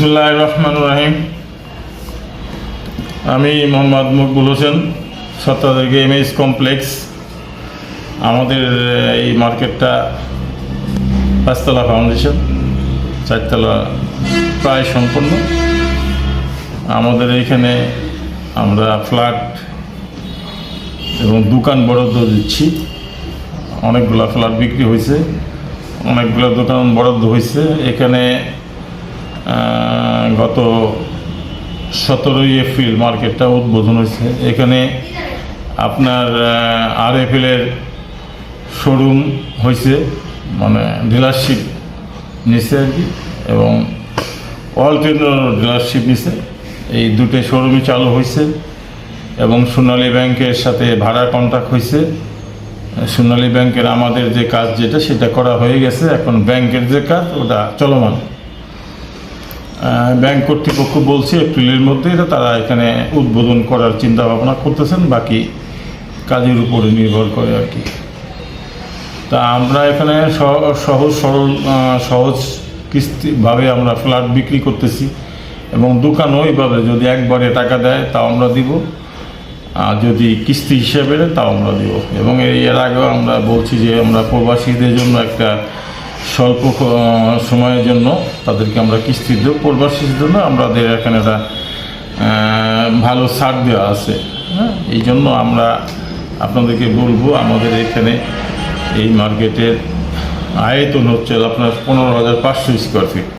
বিসমুল্লাহ রহমান রাহিম। আমি মোহাম্মদ মকবুল হোসেন সত্তাধারী এমএস কমপ্লেক্স আমাদের এই মার্কেটটা পাঁচতলা ফাউন্ডেশন চারতলা প্রায় সম্পূর্ণ। আমাদের এইখানে আমরা ফ্ল্যাট এবং দোকান বরাদ্দ দিচ্ছি। অনেকগুলো ফ্ল্যাট বিক্রি হয়েছে, অনেকগুলো দোকান বরাদ্দ হয়েছে। এখানে গত সতেরোই এপ্রিল মার্কেটটা উদ্বোধন হয়েছে। এখানে আপনার আর এর শোরুম হয়েছে মানে ডিলারশিপ নিছে আর কি, এবং অল ট্রেনের ডিলারশিপ নিছে। এই দুটো শোরুমই চালু হয়েছে, এবং সোনালী ব্যাংকের সাথে ভাড়া কন্ট্রাক্ট হয়েছে। সোনালী ব্যাংকের আমাদের যে কাজ যেটা, সেটা করা হয়ে গেছে। এখন ব্যাংকের যে কাজ, ওটা চলমান। ব্যাংক কর্তৃপক্ষ বলছে এপ্রিলের মধ্যে এটা তারা এখানে উদ্বোধন করার চিন্তা ভাবনা করতেছেন, বাকি কাজের উপরে নির্ভর করে আর কি। তা আমরা এখানে সহ- সহজ, সরল সহজ কিস্তিভাবে আমরা ফ্ল্যাট বিক্রি করতেছি এবং দোকান ওইভাবে যদি একবারে টাকা দেয় তাও আমরা দিব, আর যদি কিস্তি হিসেবে তাও আমরা দিব। এবং এর আগেও আমরা বলছি যে আমরা প্রবাসীদের জন্য একটা স্বল্প সময়ের জন্য তাদেরকে আমরা কিস্তি দেব প্রবাসীদের জন্য আমাদের এখানে একটা ভালো ছাড় দেওয়া আছে। হ্যাঁ এই জন্য আমরা আপনাদেরকে বলব, আমাদের এখানে এই মার্কেটের আয়তন হচ্ছে আপনার পনেরো হাজার পাঁচশো স্কোয়ার ফিট